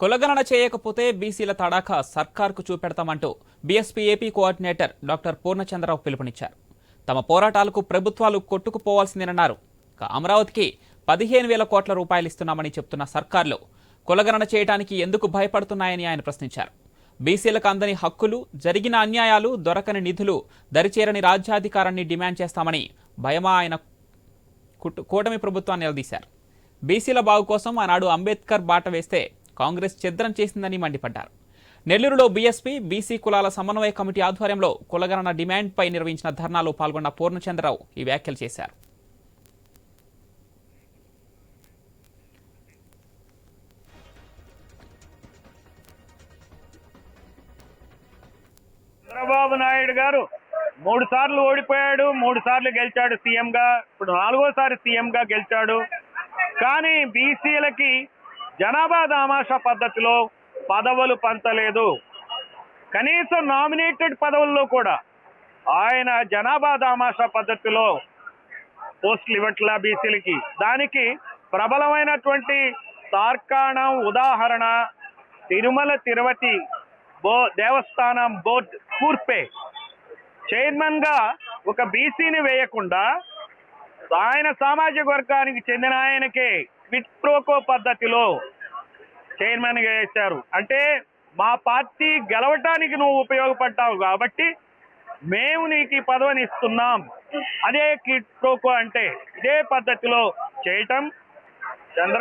కులగణన చేయకపోతే బీసీల తడాఖా సర్కార్కు చూపెడతామంటూ BSP AP coordinator doctor Purnachandrarao పిలుపునిచ్చారు. తమ పోరాటాలకు ప్రభుత్వాలు కొట్టుకుపోవాల్సిందేనన్నారు. అమరావతికి పదిహేను వేల కోట్ల రూపాయలు ఇస్తున్నామని చెప్తున్న సర్కార్లు కులగణన చేయడానికి ఎందుకు భయపడుతున్నాయని ఆయన ప్రశ్నించారు. బీసీలకు అందని హక్కులు జరిగిన అన్యాయాలు దొరకని నిధులు దరిచేరని రాజ్యాధికారాన్ని డిమాండ్ చేస్తామని భయమా ఆయన కూటమి ప్రభుత్వాన్ని నిలదీశారు. బీసీల బాగు కోసం ఆనాడు అంబేద్కర్ బాట వేస్తే కాంగ్రెస్ ఛిద్రం చేసిందని మండిపడ్డారు. నెల్లూరులో బీఎస్పీ బీసీ కులాల సమన్వయ కమిటీ ఆధ్వర్యంలో కులగణన డిమాండ్పై నిర్వహించిన ధర్నాలో పాల్గొన్న పూర్ణచంద్రరావు ఈ వ్యాఖ్యలు చేశారు. చంద్రబాబు నాయుడు గారు మూడు సార్లు ఓడిపోయాడు మూడు సార్లు గెలిచాడు సీఎంగా ఇప్పుడు నాలుగోసారి సీఎంగా గెలిచాడు. కానీ బీసీలకి జనాభా దామాషా పద్ధతిలో పదవులు పంచలేదు. కనీసం నామినేటెడ్ పదవుల్లో కూడా ఆయన జనాభా దామాషా పద్ధతిలో పోస్టులు ఇవ్వట్లా బీసీలకి. దానికి ప్రబలమైనటువంటి తార్కాణం ఉదాహరణ తిరుమల తిరుపతి బో దేవస్థానం బోర్డ్ కూర్పే. చైర్మన్గా ఒక బీసీని వేయకుండా ఆయన సామాజిక వర్గానికి చెందిన ఆయనకే క్విట్ ప్రోకో పద్ధతిలో చైర్మన్గా వేశారు. అంటే మా పార్టీ గెలవటానికి నువ్వు ఉపయోగపడ్డావు కాబట్టి మేము నీకు ఈ పదవిని ఇస్తున్నాం. అదే కిట్ ప్రోకో అంటే ఇదే పద్ధతిలో చేయటం. చంద్ర